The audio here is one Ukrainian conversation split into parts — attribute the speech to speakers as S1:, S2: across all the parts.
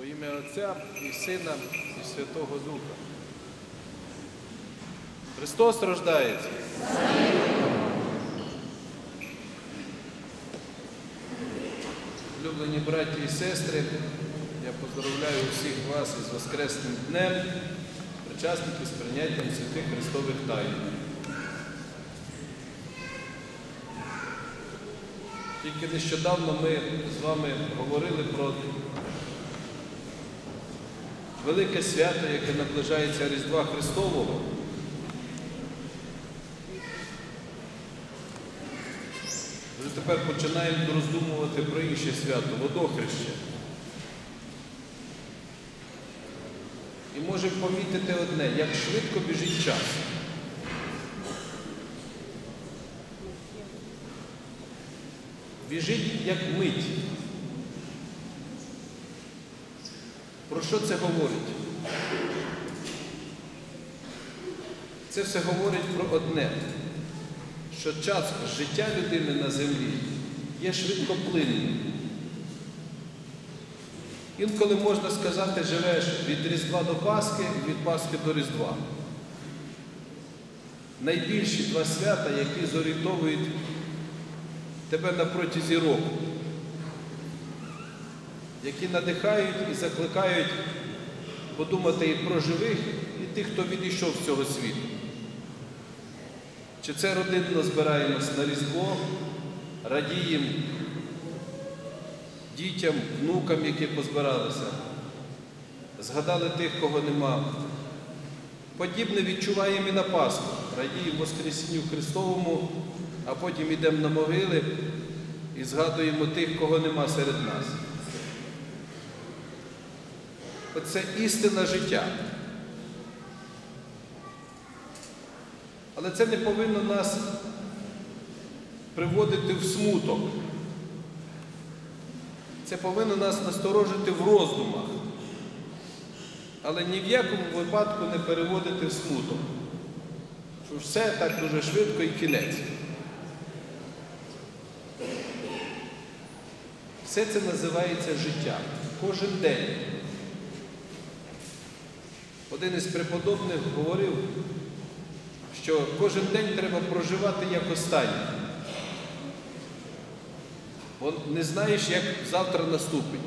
S1: Во ім'я Отця і Сина, і Святого Духа. Христос рождається. Улюблені браті і сестри, я поздравляю всіх вас із Воскресним днем, причасників з прийняттям святих Христових тайн. Тільки нещодавно ми з вами говорили про велике свято, яке наближається Різдва Христового. Вже тепер починаємо роздумувати про інше свято водохреще. І можемо помітити одне, як швидко біжить час. Біжить як мить. Що це говорить? Це все говорить про одне, що час життя людини на землі є швидкоплинним. Інколи можна сказати, живеш від Різдва до Пасхи, від Пасхи до Різдва. Найбільші два свята, які зорієнтовують тебе на протязі року, які надихають і закликають подумати і про живих, і тих, хто відійшов з цього світу. Чи це родинно збираємось на Різдво, радіємо дітям, внукам, які позбиралися, згадали тих, кого нема. Подібне відчуваємо і на Пасху, радіємо Воскресінню Христовому, а потім йдемо на могили і згадуємо тих, кого нема серед нас. Оце істина життя. Але це не повинно нас приводити в смуток. Це повинно нас насторожити в роздумах, але ні в якому випадку не переводити в смуток. Що все так дуже швидко і кінець. Все це називається життя. Кожен день. Один із преподобних говорив, що кожен день треба проживати як останній. Бо не знаєш, як завтра наступить.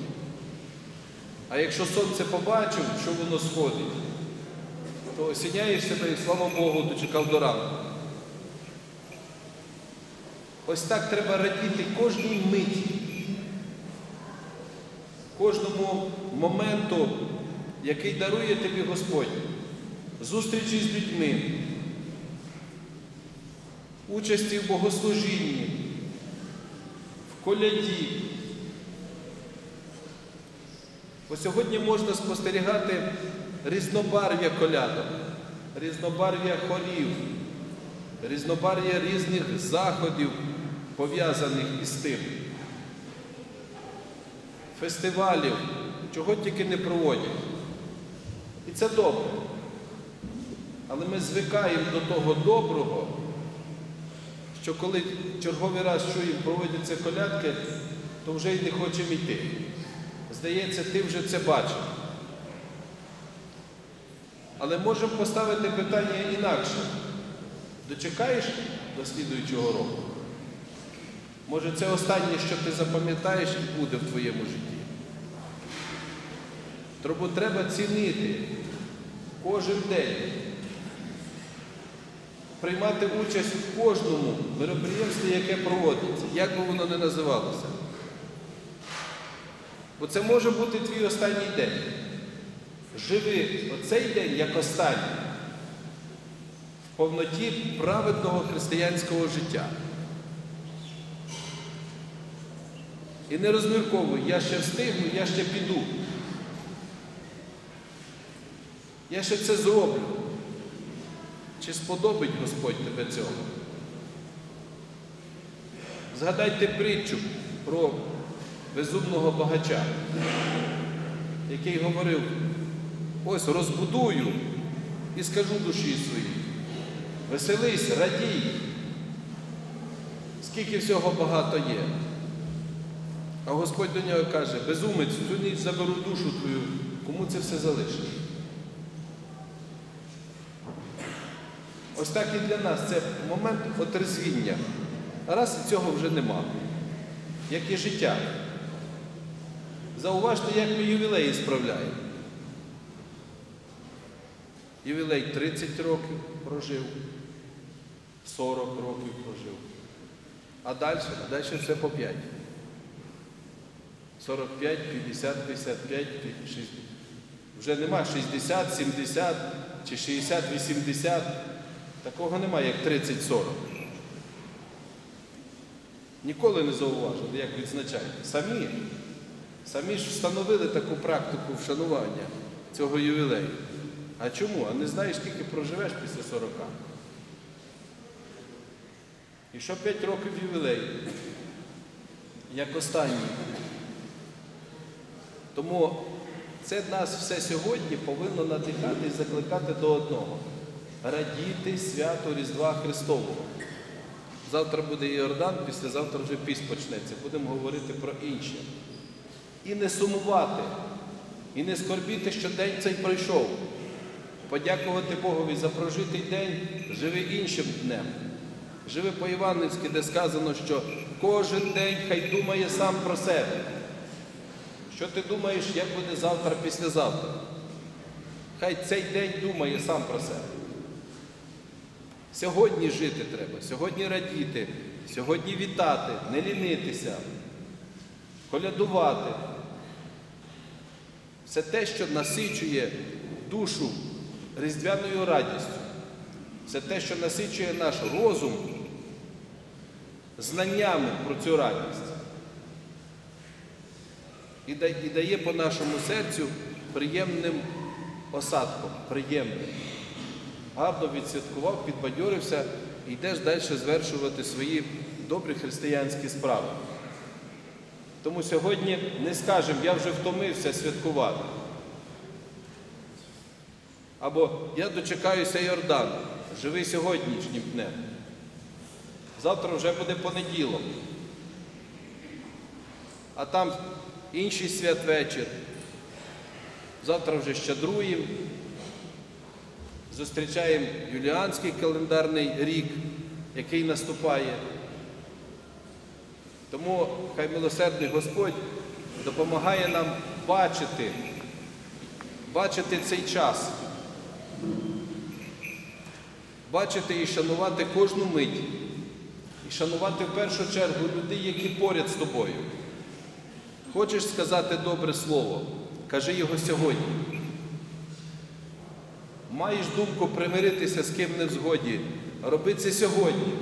S1: А якщо сонце побачив, що воно сходить, то осіняєш себе і слава Богу, дочекав до ранку. Ось так треба радіти кожній миті, кожному моменту, який дарує тобі Господь, зустрічі з людьми, участі в богослужінні, в коляді. Бо сьогодні можна спостерігати різнобарв'я колядок, різнобарв'я хорів, різнобарв'я різних заходів, пов'язаних із тим. Фестивалів, чого тільки не проводять. І це добре. Але ми звикаємо до того доброго, що коли черговий раз чуємо, проводяться колядки, то вже й не хочемо йти. Здається, ти вже це бачив. Але можемо поставити питання інакше. Дочекаєш до слідуючого року? Може, це останнє, що ти запам'ятаєш і буде в твоєму житті. Тому треба цінити кожен день, приймати участь в кожному мероприємстві, яке проводиться, як би воно не називалося. Бо це може бути твій останній день. Живи оцей день як останній в повноті праведного християнського життя. І не розмірковуй, я ще встигну, я ще піду. Я ще це зроблю. Чи сподобить Господь тебе цього? Згадайте притчу про безумного багача, який говорив, ось розбудую і скажу душі своїй, веселись, радій, скільки всього багато є. А Господь до нього каже, безумець, цю ніч заберу душу твою, кому це все залишиш? Ось так і для нас це момент отрезвіння. Раз і цього вже нема. Як і життя. Зауважте, як ми ювілеї справляємо. Ювілей 30 років прожив, 40 років прожив. А далі? А далі все по 5. 45, 50, 55, 60. Вже нема 60, 70 чи 60, 80. Такого немає, як 30-40. Ніколи не зауважили, як відзначаєте. Самі. Самі ж встановили таку практику вшанування цього ювілею. А чому? А не знаєш, скільки проживеш після 40. І що 5 років ювілей, як останній. Тому це нас все сьогодні повинно надихати і закликати до одного. Радіти свято Різдва Христового. Завтра буде Йордан, післязавтра вже піст почнеться. Будемо говорити про інше. І не сумувати, і не скорбіти, що день цей пройшов. Подякувати Богові за прожитий день, живи іншим днем. Живи по-іванівськи, де сказано, що кожен день хай думає сам про себе. Що ти думаєш, як буде завтра, післязавтра? Хай цей день думає сам про себе. Сьогодні жити треба, сьогодні радіти, сьогодні вітати, не лінитися, колядувати. Все те, що насичує душу різдвяною радістю. Це те, що насичує наш розум знаннями про цю радість. І дає по нашому серцю приємним осадком, приємним. Гарно відсвяткував, підбадьорився і йдеш далі звершувати свої добрі християнські справи. Тому сьогодні не скажемо, я вже втомився святкувати. Або я дочекаюся Йордану, живи сьогоднішнім днем. Завтра вже буде понеділок. А там інший святвечір. Завтра вже щадруємо. Зустрічаємо юліанський календарний рік, який наступає. Тому хай милосердний Господь допомагає нам бачити, бачити цей час, бачити і шанувати кожну мить, і шанувати в першу чергу людей, які поряд з тобою. Хочеш сказати добре слово, кажи його сьогодні. Маєш думку примиритися з ким не в згоді, роби це сьогодні.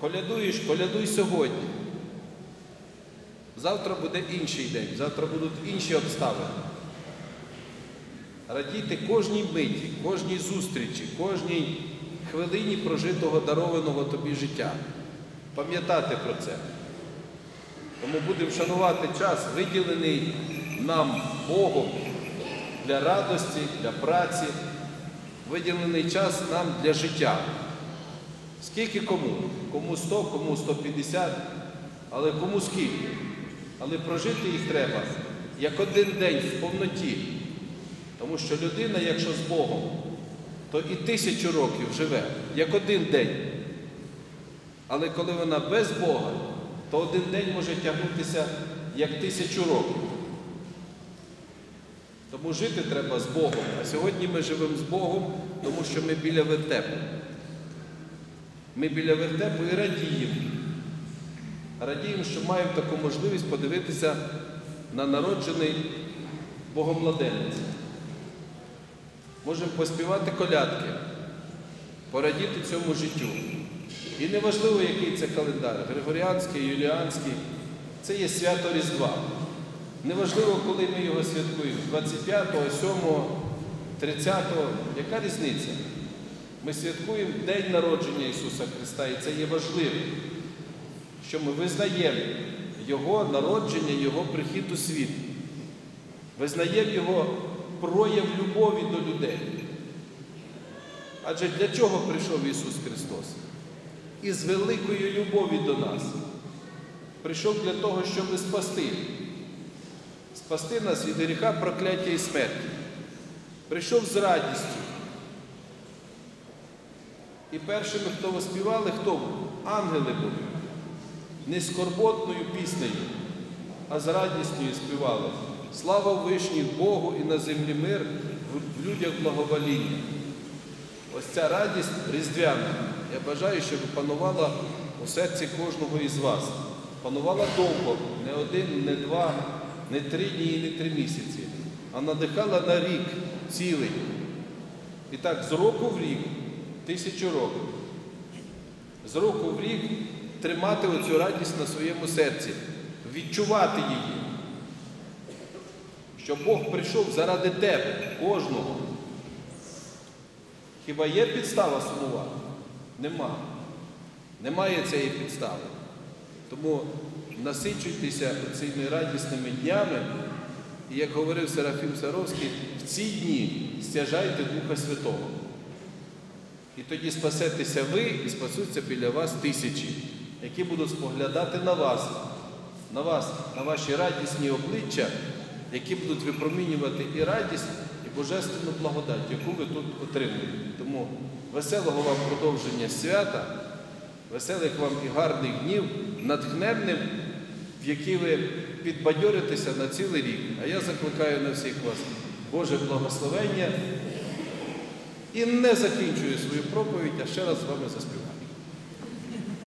S1: Колядуєш, колядуй сьогодні. Завтра буде інший день, завтра будуть інші обставини. Радійте кожній миті, кожній зустрічі, кожній хвилині прожитого дарованого тобі життя. Пам'ятати про це. Тому будемо шанувати час, виділений нам Богом для радості, для праці, виділений час нам для життя. Скільки кому? Кому 100, кому 150, але кому скільки. Але прожити їх треба як один день в повноті. Тому що людина, якщо з Богом, то і тисячу років живе, як один день. Але коли вона без Бога, то один день може тягнутися як тисячу років. Тому жити треба з Богом. А сьогодні ми живемо з Богом, тому що ми біля вертепу. Ми біля вертепу і радіємо. Радіємо, що маємо таку можливість подивитися на народжений Богомладенець. Можемо поспівати колядки, порадіти цьому життю. І неважливо, який це календар, Григоріанський, Юліанський, це є свято Різдва. Неважливо, коли ми його святкуємо, 25-го, 7-го, 30-го, яка різниця? Ми святкуємо День народження Ісуса Христа, і це є важливо, що ми визнаємо Його народження, Його прихід у світ. Визнаємо Його прояв любові до людей. Адже для чого прийшов Ісус Христос? Із великої любові до нас. прийшов для того, щоб спасти. Спасти нас від гріха, прокляття і смерті. Прийшов з радістю. І першими, хто воспівали, хто був? Ангели були. Не скорботною піснею, а з радісною співали. Слава Вишній Богу і на землі мир, в людях благовоління. Ось ця радість різдвяна. Я бажаю, щоб панувала у серці кожного із вас. Панувала довго, не один, не два, не три дні і не три місяці, а надихала на рік цілий. І так, з року в рік, тисячу років. З року в рік тримати оцю радість на своєму серці, відчувати її. Що Бог прийшов заради тебе, кожного. Хіба є підстава сумувати? Нема. Немає цієї підстави. Тому насичуйтеся цими радісними днями. І як говорив Серафім Саровський, в ці дні стяжайте Духа Святого. І тоді спасетеся ви і спасуться біля вас тисячі, які будуть споглядати на вас, на вас, на ваші радісні обличчя, які будуть випромінювати і радість, і божественну благодать, яку ви тут отримуєте. Тому веселого вам продовження свята, веселих вам і гарних днів, натхненним, в які ви підбадьоритеся на цілий рік. А я закликаю на всіх вас Боже благословення і не закінчую свою проповідь, а ще раз з вами заспіваю.